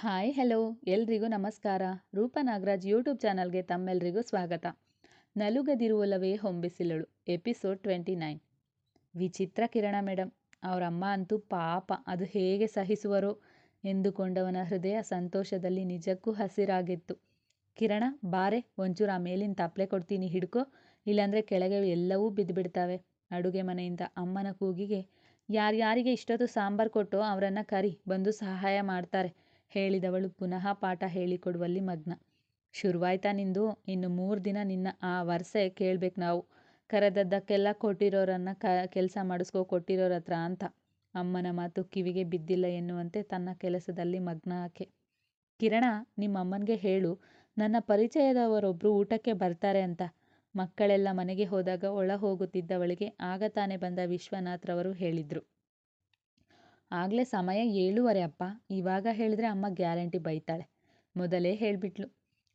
Hi, hello. ಎಲ್ರಿಗೂ ನಮಸ್ಕಾರ. ರೂಪ ನಾಗರಾಜ್ ಯೂಟ್ಯೂಬ್ ಚಾನಲ್ಗೆ ತಮ್ಮೆಲ್ರಿಗೂ ಸ್ವಾಗತ. ನಲುಗದಿರುವಲವೇ ಹೊಂಬಿಸಿಲಳು. Episode twenty nine. ವಿಚಿತ್ರ ಕಿರಣ ಮೇಡಮ್ ಅವರಮ್ಮ ಅಂತೂ ಪಾಪ. ಅದು ಹೇಗೆ ಸಹಿಸುವರೋ ಎಂದುಕೊಂಡವನ ಹೃದಯ ಸಂತೋಷದಲ್ಲಿ ನಿಜಕ್ಕೂ ಹಸಿರಾಗಿತ್ತು. ಕಿರಣ, ಬಾರೆ, ಒಂಚೂರು ಆ ಮೇಲಿನ ತಪ್ಪಲೆ ಕೊಡ್ತೀನಿ, ಹಿಡ್ಕೋ. ಇಲ್ಲಾಂದರೆ ಕೆಳಗೆ ಎಲ್ಲವೂ ಬಿದ್ದುಬಿಡ್ತಾವೆ ಅಡುಗೆ ಮನೆಯಿಂದ ಅಮ್ಮನ ಕೂಗಿಗೆ ಯಾರ್ಯಾರಿಗೆ ಇಷ್ಟೊತ್ತು ಸಾಂಬಾರು ಕೊಟ್ಟು ಅವರನ್ನು ಕರಿ, ಬಂದು ಸಹಾಯ ಮಾಡ್ತಾರೆ. ಹೇಳಿದವಳು ಪುನಃ ಪಾಠ ಹೇಳಿಕೊಡುವಲ್ಲಿ ಮಗ್ನ. ಶುರುವಾಯ್ತಾ ನಿಂದು? ಇನ್ನು ಮೂರು ದಿನ ನಿನ್ನ ಆ ವರ್ಸೆ ಕೇಳ್ಬೇಕು ನಾವು. ಕರೆದದ್ದಕ್ಕೆಲ್ಲ ಕೊಟ್ಟಿರೋರನ್ನ ಕ, ಕೆಲಸ ಮಾಡಿಸ್ಕೋ, ಕೊಟ್ಟಿರೋರ ಹತ್ರ ಅಂತ. ಅಮ್ಮನ ಮಾತು ಕಿವಿಗೆ ಬಿದ್ದಿಲ್ಲ ಎನ್ನುವಂತೆ ತನ್ನ ಕೆಲಸದಲ್ಲಿ ಮಗ್ನ ಆಕೆ. ಕಿರಣ ನಿಮ್ಮ ಅಮ್ಮನಿಗೆ ಹೇಳು. ನನ್ನ ಪರಿಚಯದವರೊಬ್ಬರು ಊಟಕ್ಕೆ ಬರ್ತಾರೆ ಅಂತ. ಮಕ್ಕಳೆಲ್ಲ ಮನೆಗೆ ಹೋದಾಗ ಒಳ ಹೋಗುತ್ತಿದ್ದವಳಿಗೆ ಆಗ ತಾನೇ ಬಂದ ವಿಶ್ವನಾಥ್ರವರು ಹೇಳಿದರು. ಆಗಲೇ ಸಮಯ ಏಳುವರೆ ಅಪ್ಪ. ಇವಾಗ ಹೇಳಿದ್ರೆ ಅಮ್ಮ ಗ್ಯಾರಂಟಿ ಬೈತಾಳೆ. ಮೊದಲೇ ಹೇಳಿಬಿಟ್ಲು.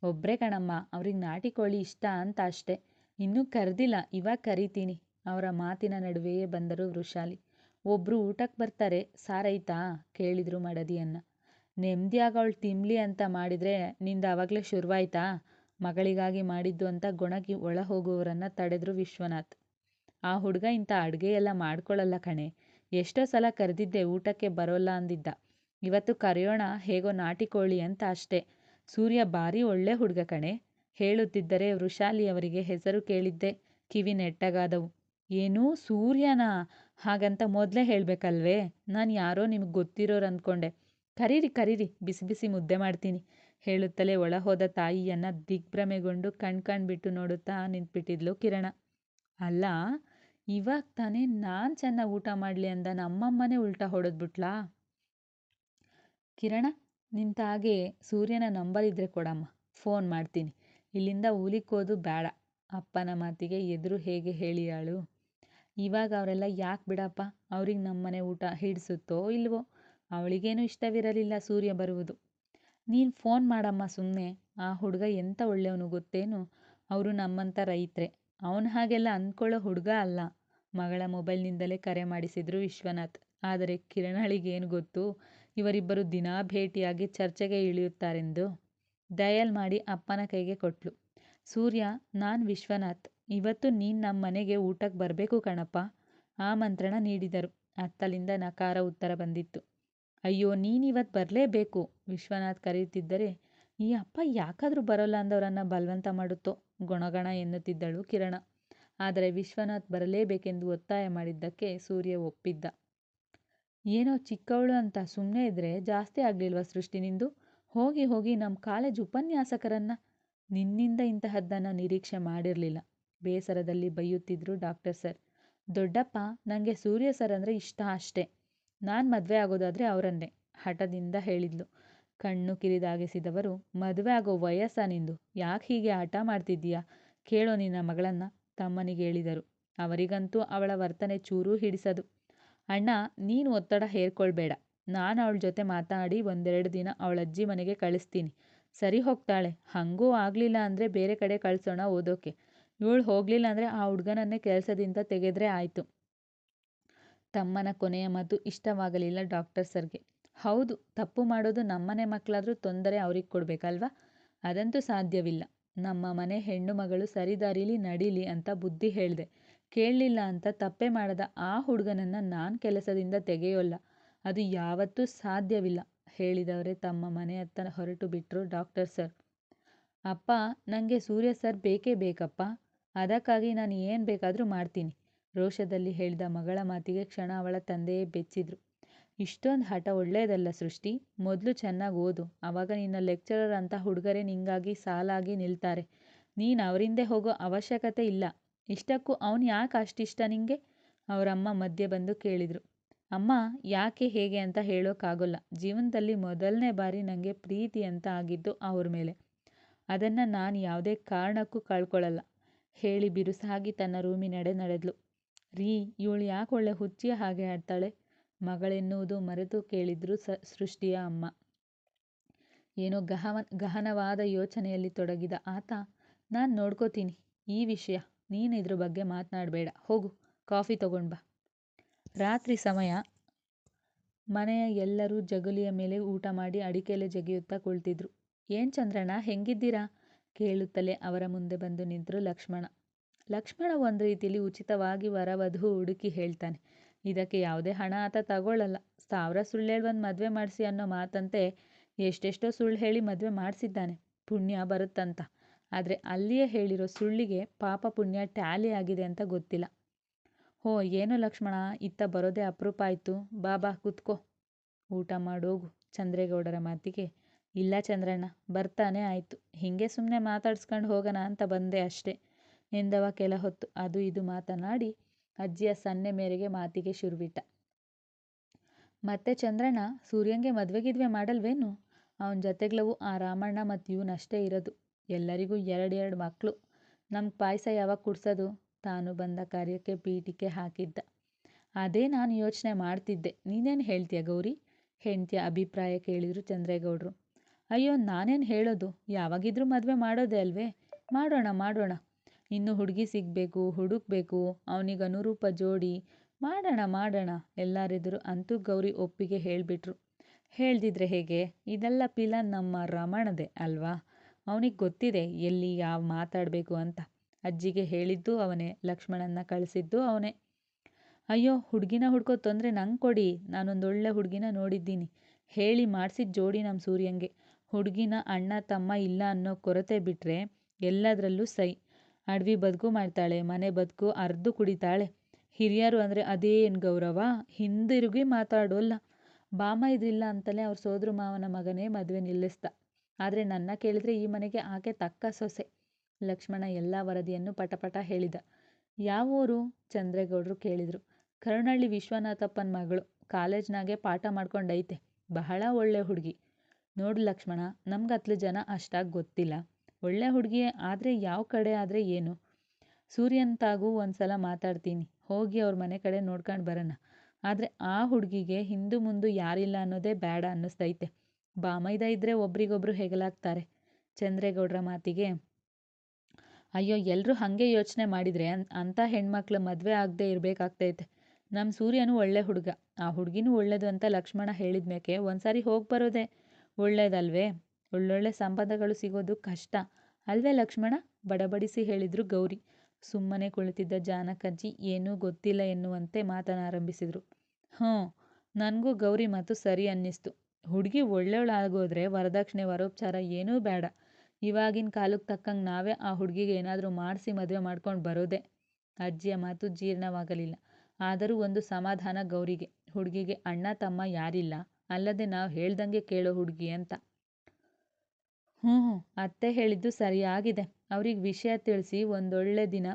ಒಬ್ಬರೇ ಕಣಮ್ಮ, ಅವ್ರಿಗೆ ನಾಟಿ ಕೋಳಿ ಇಷ್ಟ ಅಂತ ಅಷ್ಟೆ. ಇನ್ನೂ ಕರೆದಿಲ್ಲ, ಇವಾಗ ಕರಿತೀನಿ. ಅವರ ಮಾತಿನ ನಡುವೆಯೇ ಬಂದರು ವೃಷಾಲಿ. ಒಬ್ಬರು ಊಟಕ್ಕೆ ಬರ್ತಾರೆ ಸಾರೈತಾ ಕೇಳಿದ್ರು ಮಡದಿಯನ್ನು. ನೆಮ್ಮದಿಯಾಗ ಅವಳು ತಿನ್ಲಿ ಅಂತ ಮಾಡಿದರೆ ನಿಂದ ಆವಾಗಲೇ ಶುರುವಾಯ್ತಾ? ಮಗಳಿಗಾಗಿ ಮಾಡಿದ್ದು ಅಂತ ಗೊಣಗಿ ಒಳ ಹೋಗುವವರನ್ನು ತಡೆದ್ರು ವಿಶ್ವನಾಥ್. ಆ ಹುಡುಗ ಇಂಥ ಅಡುಗೆ ಎಲ್ಲ ಮಾಡ್ಕೊಳ್ಳಲ್ಲ ಕಣೆ. ಎಷ್ಟೋ ಸಲ ಕರೆದಿದ್ದೆ ಊಟಕ್ಕೆ ಬರೋಲ್ಲ ಅಂದಿದ್ದ. ಇವತ್ತು ಕರೆಯೋಣ, ಹೇಗೋ ನಾಟಿಕೋಳಿ ಅಂತ ಅಷ್ಟೇ. ಸೂರ್ಯ ಭಾರಿ ಒಳ್ಳೆ ಹುಡುಗ ಕಣೆ. ಹೇಳುತ್ತಿದ್ದರೆ ವೃಷಾಲಿಯವರಿಗೆ ಹೆಸರು ಕೇಳಿದ್ದೆ. ಕಿವಿ ನೆಟ್ಟಗಾದವು. ಏನೂ ಸೂರ್ಯನಾ ಹಾಗಂತ ಮೊದಲೇ ಹೇಳಬೇಕಲ್ವೇ? ನಾನು ಯಾರೋ ನಿಮಗೆ ಗೊತ್ತಿರೋರು ಅಂದ್ಕೊಂಡೆ ಕರೀರಿ ಕರೀರಿ, ಬಿಸಿ ಬಿಸಿ ಮುದ್ದೆ ಮಾಡ್ತೀನಿ, ಹೇಳುತ್ತಲೇ ಒಳ ಹೋದ ತಾಯಿಯನ್ನು ದಿಗ್ಭ್ರಮೆಗೊಂಡು ಕಣ್ ಕಣ್ಬಿಟ್ಟು ನೋಡುತ್ತಾ ನಿಂತ್ಬಿಟ್ಟಿದ್ಲು ಕಿರಣ. ಅಲ್ಲ ಇವಾಗ ತಾನೇ ನಾನು ಚೆನ್ನಾಗಿ ಊಟ ಮಾಡಲಿ ಅಂದ ನಮ್ಮಮ್ಮನೇ ಉಲ್ಟಾ ಹೊಡೆದ್ಬಿಟ್ಲಾ ಕಿರಣ, ನಿಂತ ಹಾಗೆ ಸೂರ್ಯನ ನಂಬರ್ ಇದ್ರೆ ಕೊಡಮ್ಮ, ಫೋನ್ ಮಾಡ್ತೀನಿ. ಇಲ್ಲಿಂದ ಊಲಿಕ್ಕೋದು ಬೇಡ ಅಪ್ಪನ ಮಾತಿಗೆ ಎದುರು ಹೇಗೆ ಹೇಳಿಯಾಳು? ಇವಾಗ ಅವರೆಲ್ಲ ಯಾಕೆ ಬಿಡಪ್ಪ? ಅವ್ರಿಗೆ ನಮ್ಮನೆ ಊಟ ಹಿಡಿಸುತ್ತೋ ಇಲ್ವೋ? ಅವಳಿಗೇನು ಇಷ್ಟವಿರಲಿಲ್ಲ ಸೂರ್ಯ ಬರುವುದು. ನೀನು ಫೋನ್ ಮಾಡಮ್ಮ ಸುಮ್ಮನೆ ಆ ಹುಡುಗ ಎಂಥ ಒಳ್ಳೆಯವನು ಗೊತ್ತೇನು? ಅವರು ನಮ್ಮಂಥ ರೈತರೆ. ಅವನ ಹಾಗೆಲ್ಲ ಅಂದ್ಕೊಳ್ಳೋ ಹುಡುಗ ಅಲ್ಲ. ಮಗಳ ಮೊಬೈಲ್ನಿಂದಲೇ ಕರೆ ಮಾಡಿಸಿದ್ರು ವಿಶ್ವನಾಥ್. ಆದರೆ ಕಿರಣಳಿಗೇನು ಗೊತ್ತು? ಇವರಿಬ್ಬರು ದಿನಾ ಭೇಟಿಯಾಗಿ ಚರ್ಚೆಗೆ ಇಳಿಯುತ್ತಾರೆಂದು. ಡಯಲ್ ಮಾಡಿ ಅಪ್ಪನ ಕೈಗೆ ಕೊಟ್ಲು. ಸೂರ್ಯ, ನಾನು ವಿಶ್ವನಾಥ್. ಇವತ್ತು ನೀನ್ ನಮ್ಮ ಮನೆಗೆ ಊಟಕ್ಕೆ ಬರಬೇಕು ಕಣಪ್ಪ. ಆಮಂತ್ರಣ ನೀಡಿದರು. ಅತ್ತಲಿಂದ ನಕಾರ ಉತ್ತರ ಬಂದಿತ್ತು. ಅಯ್ಯೋ ನೀನಿವತ್ ಬರಲೇಬೇಕು? ವಿಶ್ವನಾಥ್ ಕರೆಯುತ್ತಿದ್ದರೆ ಈ ಅಪ್ಪ ಯಾಕಾದರೂ ಬರೋಲ್ಲ ಅಂದವರನ್ನು ಬಲವಂತ ಮಾಡುತ್ತೋ? ಗೊಣಗಣ ಎನ್ನುತ್ತಿದ್ದಳು ಕಿರಣ. ಆದರೆ ವಿಶ್ವನಾಥ್ ಬರಲೇಬೇಕೆಂದು ಒತ್ತಾಯ ಮಾಡಿದ್ದಕ್ಕೆ ಸೂರ್ಯ ಒಪ್ಪಿದ್ದ. ಏನೋ ಚಿಕ್ಕವಳು ಅಂತ ಸುಮ್ಮನೆ ಇದ್ರೆ ಜಾಸ್ತಿ ಆಗಲಿಲ್ವ ಸೃಷ್ಟಿ ನಿಂದು? ಹೋಗಿ ಹೋಗಿ ನಮ್ಮ ಕಾಲೇಜ್ ಉಪನ್ಯಾಸಕರನ್ನ. ನಿನ್ನಿಂದ ಇಂತಹದ್ದನ್ನು ನಿರೀಕ್ಷೆ ಮಾಡಿರಲಿಲ್ಲ. ಬೇಸರದಲ್ಲಿ ಬೈಯುತ್ತಿದ್ರು ಡಾಕ್ಟರ್ ಸರ್. ದೊಡ್ಡಪ್ಪ ನನಗೆ ಸೂರ್ಯ ಸರ್ ಅಂದರೆ ಇಷ್ಟ ಅಷ್ಟೇ. ನಾನು ಮದುವೆ ಆಗೋದಾದರೆ ಅವರನ್ನೇ, ಹಠದಿಂದ ಹೇಳಿದ್ಲು. ಕಣ್ಣು ಕಿರಿದಾಗಿಸಿದವರು, ಮದುವೆ ಆಗೋ ವಯಸ್ಸ ನಿಂದು. ಯಾಕೆ ಹೀಗೆ ಹಠ ಮಾಡ್ತಿದ್ದೀಯಾ? ಕೇಳೋ ನಿನ್ನ ಮಗಳನ್ನ ತಮ್ಮನಿಗೆ ಹೇಳಿದರು. ಅವರಿಗಂತೂ ಅವಳ ವರ್ತನೆ ಚೂರೂ ಹಿಡಿಸದು. ಅಣ್ಣ, ನೀನು ಒತ್ತಡ ಹೇರ್ಕೊಳ್ಬೇಡ. ನಾನು ಅವಳ ಜೊತೆ ಮಾತಾಡಿ ಒಂದೆರಡು ದಿನ ಅವಳ ಅಜ್ಜಿ ಮನೆಗೆ ಕಳಿಸ್ತೀನಿ. ಸರಿ ಹೋಗ್ತಾಳೆ. ಹಂಗೂ ಆಗಲಿಲ್ಲ ಅಂದರೆ ಬೇರೆ ಕಡೆ ಕಳಿಸೋಣ ಓದೋಕೆ. ಇವಳು ಹೋಗಲಿಲ್ಲ ಅಂದರೆ ಆ ಹುಡುಗನನ್ನೇ ಕೆಲಸದಿಂದ ತೆಗೆದ್ರೆ ಆಯಿತು. ತಮ್ಮನ ಕೊನೆಯ ಮಾತು ಇಷ್ಟವಾಗಲಿಲ್ಲ ಡಾಕ್ಟರ್ ಸರ್ಗೆ. ಹೌದು, ತಪ್ಪು ಮಾಡೋದು ನಮ್ಮನೆ ಮಕ್ಕಳಾದರೂ ತೊಂದರೆ ಅವ್ರಿಗೆ ಕೊಡಬೇಕಲ್ವಾ? ಅದಂತೂ ಸಾಧ್ಯವಿಲ್ಲ. ನಮ್ಮ ಮನೆ ಹೆಣ್ಣು ಮಗಳು ಸರಿದಾರಿಲಿ ನಡೀಲಿ ಅಂತ ಬುದ್ಧಿ ಹೇಳಿದೆ. ಕೇಳಲಿಲ್ಲ ಅಂತ ತಪ್ಪೆ ಮಾಡದ ಆ ಹುಡುಗನನ್ನು ನಾನು ಕೆಲಸದಿಂದ ತೆಗೆಯೋಲ್ಲ. ಅದು ಯಾವತ್ತೂ ಸಾಧ್ಯವಿಲ್ಲ, ಹೇಳಿದವರೇ ತಮ್ಮ ಮನೆ ಹತ್ತ ಹೊರಟು ಬಿಟ್ಟರು ಡಾಕ್ಟರ್ ಸರ್. ಅಪ್ಪ ನನಗೆ ಸೂರ್ಯ ಸರ್ ಬೇಕೇ ಬೇಕಪ್ಪ. ಅದಕ್ಕಾಗಿ ನಾನು ಏನು ಬೇಕಾದರೂ ಮಾಡ್ತೀನಿ. ರೋಷದಲ್ಲಿ ಹೇಳಿದ ಮಗಳ ಮಾತಿಗೆ ಕ್ಷಣ ಅವಳ ತಂದೆಯೇ ಬೆಚ್ಚಿದ್ರು. ಇಷ್ಟೊಂದು ಹಠ ಒಳ್ಳೆಯದಲ್ಲ ಸೃಷ್ಟಿ. ಮೊದಲು ಚೆನ್ನಾಗಿ ಓದು. ಆವಾಗ ನಿನ್ನ ಲೆಕ್ಚರರ್ ಅಂತ ಹುಡುಗರೇ ನಿಂಗಾಗಿ ಸಾಲಾಗಿ ನಿಲ್ತಾರೆ. ನೀನು ಅವರಿಂದೆ ಹೋಗೋ ಅವಶ್ಯಕತೆ ಇಲ್ಲ. ಇಷ್ಟಕ್ಕೂ ಅವನು ಯಾಕೆ ಅಷ್ಟಿಷ್ಟ ನಿಂಗೆ? ಅವರಮ್ಮ ಮಧ್ಯೆ ಬಂದು ಕೇಳಿದರು. ಅಮ್ಮ, ಯಾಕೆ ಹೇಗೆ ಅಂತ ಹೇಳೋಕ್ಕಾಗೋಲ್ಲ ಜೀವನದಲ್ಲಿ ಮೊದಲನೇ ಬಾರಿ ನನಗೆ ಪ್ರೀತಿ ಅಂತ ಆಗಿದ್ದು ಅವ್ರ ಮೇಲೆ. ಅದನ್ನು ನಾನು ಯಾವುದೇ ಕಾರಣಕ್ಕೂ ಕಳ್ಕೊಳ್ಳಲ್ಲ ಹೇಳಿ ಬಿರುಸಾಗಿ ತನ್ನ ರೂಮಿನೆಡೆ ನಡೆದ್ಲು. ರೀ, ಇವಳು ಯಾಕೆ ಒಳ್ಳೆ ಹುಚ್ಚಿಯ ಹಾಗೆ ಆಡ್ತಾಳೆ? ಮಗಳೆನ್ನುವುದು ಮರೆತು ಕೇಳಿದ್ರು ಸೃಷ್ಟಿಯ ಅಮ್ಮ. ಏನೋ ಗಹನ ಗಹನವಾದ ಯೋಚನೆಯಲ್ಲಿ ತೊಡಗಿದ ಆತ, ನಾನು ನೋಡ್ಕೋತೀನಿ, ಈ ವಿಷಯ, ನೀನು ಇದ್ರ ಬಗ್ಗೆ ಮಾತನಾಡಬೇಡ, ಹೋಗು, ಕಾಫಿ ತಗೊಂಡ್ ಬಾ. ರಾತ್ರಿ ಸಮಯ, ಮನೆಯ ಎಲ್ಲರೂ ಜಗುಲಿಯ ಮೇಲೆ ಊಟ ಮಾಡಿ ಅಡಿಕೆಲೆ ಜಗಿಯುತ್ತಾ ಕುಳಿತಿದ್ರು. "ಏನ್ ಚಂದ್ರಣ್ಣ, ಹೆಂಗಿದ್ದೀರಾ? ಕೇಳುತ್ತಲೇ ಅವರ ಮುಂದೆ ಬಂದು ನಿಂತರು ಲಕ್ಷ್ಮಣ. ಲಕ್ಷ್ಮಣ ಒಂದು ರೀತಿಯಲ್ಲಿ ಉಚಿತವಾಗಿ ವರವಧು ಹುಡುಕಿ ಹೇಳ್ತಾನೆ ಇದಕ್ಕೆ ಯಾವುದೇ ಹಣ ಆತ ತಗೊಳ್ಳಲ್ಲ. ಸಾವಿರ ಸುಳ್ಳು ಹೇಳಿ ಒಂದು ಮದುವೆ ಮಾಡಿಸಿ ಅನ್ನೋ ಮಾತಂತೆ ಎಷ್ಟೆಷ್ಟೋ ಸುಳ್ಳು ಹೇಳಿ ಮದುವೆ ಮಾಡಿಸಿದ್ದಾನೆ. ಪುಣ್ಯ ಬರುತ್ತಂತ. ಆದರೆ ಅಲ್ಲಿಯೇ ಹೇಳಿರೋ ಸುಳ್ಳಿಗೆ ಪಾಪ ಪುಣ್ಯ ಟ್ಯಾಲಿ ಆಗಿದೆ ಅಂತ ಗೊತ್ತಿಲ್ಲ. ಹೋ, ಏನು ಲಕ್ಷ್ಮಣ, ಇತ್ತ ಬರೋದೇ ಅಪರೂಪ ಆಯಿತು. ಬಾ ಬಾ, ಕೂತ್ಕೋ. ಊಟ ಮಾಡೋಗು ಚಂದ್ರೇಗೌಡರ ಮಾತಿಗೆ, ಇಲ್ಲ ಚಂದ್ರಣ್ಣ, ಬರ್ತಾನೆ ಆಯಿತು. ಹಿಂಗೆ ಸುಮ್ಮನೆ ಮಾತಾಡ್ಸ್ಕೊಂಡು ಹೋಗೋಣ ಅಂತ ಬಂದೆ ಅಷ್ಟೇ. ಎಂದವ ಕೆಲ ಹೊತ್ತು. ಅದು ಇದು ಮಾತನಾಡಿ ಅಜ್ಜಿಯ ಸನ್ನೆ ಮೇರೆಗೆ ಮಾತಿಗೆ ಶುರುವಿಟ್ಟ. ಮತ್ತೆ ಚಂದ್ರಣ್ಣ ಸೂರ್ಯಂಗೆ ಮದ್ವೆ ಗಿದ್ವೆ ಮಾಡಲ್ವೇನು? ಅವನ ಜೊತೆಗ್ಲವು ಆ ರಾಮಣ್ಣ ಮತ್ತು ಇವನಷ್ಟೇ ಇರೋದು. ಎಲ್ಲರಿಗೂ ಎರಡೆರಡು ಮಕ್ಕಳು ನಮ್ ಪಾಯಸ ಯಾವಾಗ ಕುಡ್ಸೋದು? ತಾನು ಬಂದ ಕಾರ್ಯಕ್ಕೆ ಪೀಠಿಕೆ ಹಾಕಿದ್ದ. ಅದೇ ನಾನು ಯೋಚನೆ ಮಾಡ್ತಿದ್ದೆ. ನೀನೇನು ಹೇಳ್ತೀಯ ಗೌರಿ? ಹೆಂಡ್ತಿಯ ಅಭಿಪ್ರಾಯ ಕೇಳಿದ್ರು ಚಂದ್ರೇಗೌಡರು. ಅಯ್ಯೋ, ನಾನೇನು ಹೇಳೋದು? ಯಾವಾಗಿದ್ರೂ ಮದುವೆ ಮಾಡೋದೇ ಅಲ್ವೇ? ಮಾಡೋಣ ಮಾಡೋಣ. ಇನ್ನು ಹುಡುಗಿ ಸಿಗಬೇಕು, ಹುಡುಕ್ಬೇಕು, ಅವನಿಗೆ ಅನುರೂಪ ಜೋಡಿ ಮಾಡೋಣ ಮಾಡೋಣ ಎಲ್ಲರೆದುರು ಅಂತೂ ಗೌರಿ ಒಪ್ಪಿಗೆ ಹೇಳಿಬಿಟ್ರು. ಹೇಳ್ದಿದ್ರೆ ಹೇಗೆ? ಇದೆಲ್ಲ ಪಿಲನ್ ನಮ್ಮ ರಮಣದೆ ಅಲ್ವಾ? ಅವನಿಗೆ ಗೊತ್ತಿದೆ ಎಲ್ಲಿ ಯಾವ ಮಾತಾಡಬೇಕು ಅಂತ. ಅಜ್ಜಿಗೆ ಹೇಳಿದ್ದು ಅವನೇ, ಲಕ್ಷ್ಮಣನ್ನ ಕಳಿಸಿದ್ದು ಅವನೇ. ಅಯ್ಯೋ, ಹುಡುಗಿನ ಹುಡ್ಕೋ ತೊಂದರೆ ನಂಗೆ ಕೊಡಿ. ನಾನೊಂದೊಳ್ಳೆ ಹುಡುಗಿನ ನೋಡಿದ್ದೀನಿ. ಹೇಳಿ ಮಾಡಿಸಿದ ಜೋಡಿ ನಮ್ಮ ಸೂರ್ಯಂಗೆ. ಹುಡುಗಿನ ಅಣ್ಣ ತಮ್ಮ ಇಲ್ಲ ಅನ್ನೋ ಕೊರತೆ ಬಿಟ್ಟರೆ ಎಲ್ಲದರಲ್ಲೂ ಸೈ. ಅಡವಿ ಬದುಕು ಮಾಡ್ತಾಳೆ, ಮನೆ ಬದುಕು ಅರ್ದು ಕುಡಿತಾಳೆ. ಹಿರಿಯರು ಅಂದರೆ ಅದೇನು ಗೌರವ? ಹಿಂದಿರುಗಿ ಮಾತಾಡೋಲ್ಲ. ಬಾಮ ಇದಿಲ್ಲ ಅಂತಲೇ ಅವ್ರ ಸೋದ್ರ ಮಾವನ ಮಗನೇ ಮದುವೆ ನಿಲ್ಲಿಸ್ದ. ಆದರೆ ನನ್ನ ಕೇಳಿದರೆ ಈ ಮನೆಗೆ ಆಕೆ ತಕ್ಕ ಸೊಸೆ. ಲಕ್ಷ್ಮಣ ಎಲ್ಲ ವರದಿಯನ್ನು ಪಟಪಟ ಹೇಳಿದ. ಯಾವ ಊರು? ಚಂದ್ರೇಗೌಡರು ಕೇಳಿದರು. ಕರುಣಳ್ಳಿ ವಿಶ್ವನಾಥಪ್ಪನ ಮಗಳು. ಕಾಲೇಜ್ನಾಗೆ ಪಾಠ ಮಾಡ್ಕೊಂಡೈತೆ. ಬಹಳ ಒಳ್ಳೆ ಹುಡುಗಿ. ನೋಡು ಲಕ್ಷ್ಮಣ ನಮ್ಗೆ ಹತ್ತು ಜನ ಅಷ್ಟಾಗಿ ಗೊತ್ತಿಲ್ಲ. ಒಳ್ಳೆ ಹುಡುಗಿ ಆದರೆ ಯಾವ ಕಡೆ ಆದರೆ ಏನು? ಸೂರ್ಯಂತಾಗೂ ಒಂದು ಸಲ ಮಾತಾಡ್ತೀನಿ. ಹೋಗಿ ಅವ್ರ ಮನೆ ಕಡೆ ನೋಡ್ಕೊಂಡು ಬರೋಣ. ಆದರೆ ಆ ಹುಡುಗಿಗೆ ಹಿಂದೂ ಮುಂದು ಯಾರಿಲ್ಲ ಅನ್ನೋದೇ ಬೇಡ ಅನ್ನಿಸ್ತೈತೆ. ಬಾಮೈದ ಇದ್ದರೆ ಒಬ್ರಿಗೊಬ್ರು ಹೆಗಲಾಗ್ತಾರೆ. ಚಂದ್ರೇಗೌಡರ ಮಾತಿಗೆ, ಅಯ್ಯೋ ಎಲ್ಲರೂ ಹಾಗೆ ಯೋಚನೆ ಮಾಡಿದರೆ ಅಂಥ ಹೆಣ್ಮಕ್ಳು ಮದುವೆ ಆಗದೆ ಇರಬೇಕಾಗ್ತೈತೆ. ನಮ್ಮ ಸೂರ್ಯನು ಒಳ್ಳೆ ಹುಡುಗ. ಆ ಹುಡುಗಿನೂ ಒಳ್ಳೇದು ಅಂತ ಲಕ್ಷ್ಮಣ ಹೇಳಿದ ಒಂದ್ಸಾರಿ ಹೋಗಿ ಬರೋದೇ ಒಳ್ಳೇದಲ್ವೇ? ಒಳ್ಳೊಳ್ಳೆ ಸಂಬಂಧಗಳು ಸಿಗೋದು ಕಷ್ಟ. ಅಲ್ವೇ ಲಕ್ಷ್ಮಣ? ಬಡಬಡಿಸಿ ಹೇಳಿದ್ರು ಗೌರಿ. ಸುಮ್ಮನೆ ಕುಳಿತಿದ್ದ ಜಾನಕಜ್ಜಿ ಏನೂ ಗೊತ್ತಿಲ್ಲ ಎನ್ನುವಂತೆ ಮಾತನಾರಂಭಿಸಿದ್ರು ಹ್ಞೂ, ನನಗೂ ಗೌರಿ ಮಾತು ಸರಿ ಅನ್ನಿಸ್ತು. ಹುಡುಗಿ ಒಳ್ಳೆಯವಳಾಗೋದ್ರೆ ವರದಕ್ಷಿಣೆ, ವರೋಪಚಾರ ಏನೂ ಬೇಡ. ಇವಾಗಿನ ಕಾಲಕ್ಕೆ ತಕ್ಕಂಗೆ ನಾವೇ ಆ ಹುಡುಗಿಗೆ ಏನಾದರೂ ಮಾಡಿಸಿ ಮದುವೆ ಮಾಡ್ಕೊಂಡು ಬರೋದೆ. ಅಜ್ಜಿಯ ಮಾತು ಜೀರ್ಣವಾಗಲಿಲ್ಲ. ಆದರೂ ಒಂದು ಸಮಾಧಾನ ಗೌರಿಗೆ. ಹುಡುಗಿಗೆ ಅಣ್ಣ ತಮ್ಮ ಯಾರಿಲ್ಲ. ಅಲ್ಲದೆ ನಾವು ಹೇಳ್ದಂಗೆ ಕೇಳೋ ಹುಡುಗಿ ಅಂತ. ಹ್ಞೂ ಅತ್ತೆ ಹೇಳಿದ್ದು ಸರಿಯಾಗಿದೆ. ಅವ್ರಿಗೆ ವಿಷಯ ತಿಳಿಸಿ ಒಂದೊಳ್ಳೆ ದಿನ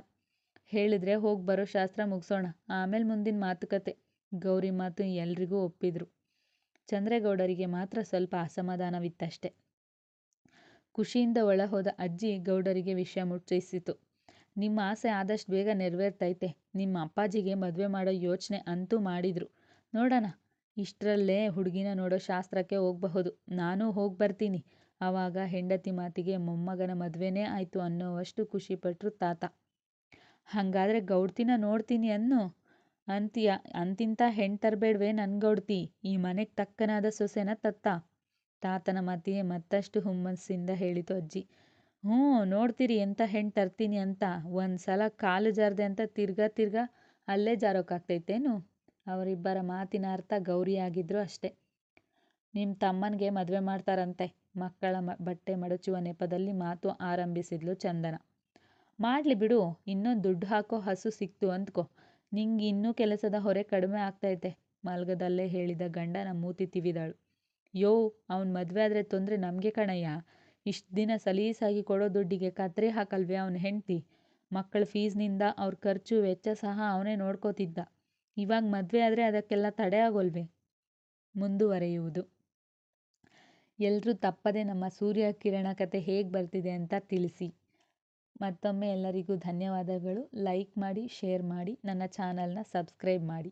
ಹೇಳಿದ್ರೆ ಹೋಗಿ ಬರೋ ಶಾಸ್ತ್ರ ಮುಗಿಸೋಣ. ಆಮೇಲೆ ಮುಂದಿನ ಮಾತುಕತೆ. ಗೌರಿ ಮಾತು ಎಲ್ರಿಗೂ ಒಪ್ಪಿದ್ರು. ಚಂದ್ರೇಗೌಡರಿಗೆ ಮಾತ್ರ ಸ್ವಲ್ಪ ಅಸಮಾಧಾನವಿತ್ತಷ್ಟೆ. ಖುಷಿಯಿಂದ ಒಳ ಹೋದ ಅಜ್ಜಿ ಗೌಡರಿಗೆ ವಿಷಯ ಮುಟ್ಟಿಸಿತು ನಿಮ್ಮ ಆಸೆ ಆದಷ್ಟು ಬೇಗ ನೆರವೇರ್ತೈತೆ. ನಿಮ್ಮ ಅಪ್ಪಾಜಿಗೆ ಮದುವೆ ಮಾಡೋ ಯೋಚನೆ ಅಂತೂ ಮಾಡಿದ್ರು. ನೋಡೋಣ, ಇಷ್ಟರಲ್ಲೇ ಹುಡುಗಿನ ನೋಡೋ ಶಾಸ್ತ್ರಕ್ಕೆ ಹೋಗಬಹುದು. ನಾನೂ ಹೋಗಿ ಬರ್ತೀನಿ. ಆವಾಗ ಹೆಂಡತಿ ಮಾತಿಗೆ ಮೊಮ್ಮಗನ ಮದುವೆನೇ ಆಯಿತು ಅನ್ನೋವಷ್ಟು ಖುಷಿಪಟ್ರು ತಾತ. ಹಾಗಾದರೆ ಗೌಡ್ತಿನ ನೋಡ್ತೀನಿ ಅನ್ನು? ಅಂತೀಯ ಅಂತಿಂಥ ಹೆಣ್ಣು ತರಬೇಡ್ವೇ ನನ್ನ ಗೌಡ್ತಿ, ಈ ಮನೆಗೆ ತಕ್ಕನಾದ ಸೊಸೆನ ತತ್ತ ತಾತನ ಮಾತಿಗೆ ಮತ್ತಷ್ಟು ಹುಮ್ಮಸ್ಸಿಂದ ಹೇಳಿತು ಅಜ್ಜಿ. ಹ್ಞೂ, ನೋಡ್ತೀರಿ ಎಂಥ ಹೆಣ್ಣು ತರ್ತೀನಿ ಅಂತ. ಒಂದು ಸಲ ಕಾಲು ಜಾರದೆ ಅಂತ ತಿರ್ಗಾ ತಿರ್ಗಾ ಅಲ್ಲೇ ಜಾರೋಕ್ಕಾಗ್ತೈತೇನು ಅವರಿಬ್ಬರ ಮಾತಿನ ಅರ್ಥ ಗೌರಿ ಆಗಿದ್ರು ಅಷ್ಟೆ. ನಿಮ್ಮ ತಮ್ಮನಿಗೆ ಮದುವೆ ಮಾಡ್ತಾರಂತೆ. ಮಕ್ಕಳ ಮ, ಬಟ್ಟೆ ಮಡಚುವ ನೆಪದಲ್ಲಿ ಮಾತು ಆರಂಭಿಸಿದ್ಲು ಚಂದನ. ಮಾಡಲಿ ಬಿಡು, ಇನ್ನೊಂದು ದುಡ್ಡು ಹಾಕೋ ಹಸು ಸಿಕ್ತು ಅಂದ್ಕೋ ನಿಂಗೆ ಇನ್ನೂ ಕೆಲಸದ ಹೊರೆ ಕಡಿಮೆ ಆಗ್ತೈತೆ, ಮಲ್ಗದಲ್ಲೇ ಹೇಳಿದ ಗಂಡನ ಮೂತಿ ತಿವಿದಾಳು. ಯೋ, ಅವನ್ ಮದುವೆ ಆದರೆ ತೊಂದರೆ ನಮಗೆ ಕಣಯ್ಯ. ಇಷ್ಟು ದಿನ ಸಲೀಸಾಗಿ ಕೊಡೋ ದುಡ್ಡಿಗೆ ಕತ್ರಿ ಹಾಕಲ್ವೇ ಅವನ ಹೆಂಡ್ತಿ? ಮಕ್ಕಳ ಫೀಸ್ನಿಂದ ಅವ್ರ ಖರ್ಚು ವೆಚ್ಚ ಸಹ ಅವನೇ ನೋಡ್ಕೋತಿದ್ದ. ಇವಾಗ ಮದುವೆ ಆದರೆ ಅದಕ್ಕೆಲ್ಲ ತಡೆ ಆಗೋಲ್ವೇ? ಮುಂದುವರೆಯುವುದು. ಎಲ್ಲರೂ ತಪ್ಪದೆ ನಮ್ಮ ಸೂರ್ಯ ಕಿರಣ ಕತೆ ಹೇಗೆ ಬರ್ತಿದೆ ಅಂತ ತಿಳಿಸಿ. ಮತ್ತೊಮ್ಮೆ ಎಲ್ಲರಿಗೂ ಧನ್ಯವಾದಗಳು. ಲೈಕ್ ಮಾಡಿ, ಶೇರ್ ಮಾಡಿ, ನನ್ನ ಚಾನಲ್ನ ಸಬ್ಸ್ಕ್ರೈಬ್ ಮಾಡಿ.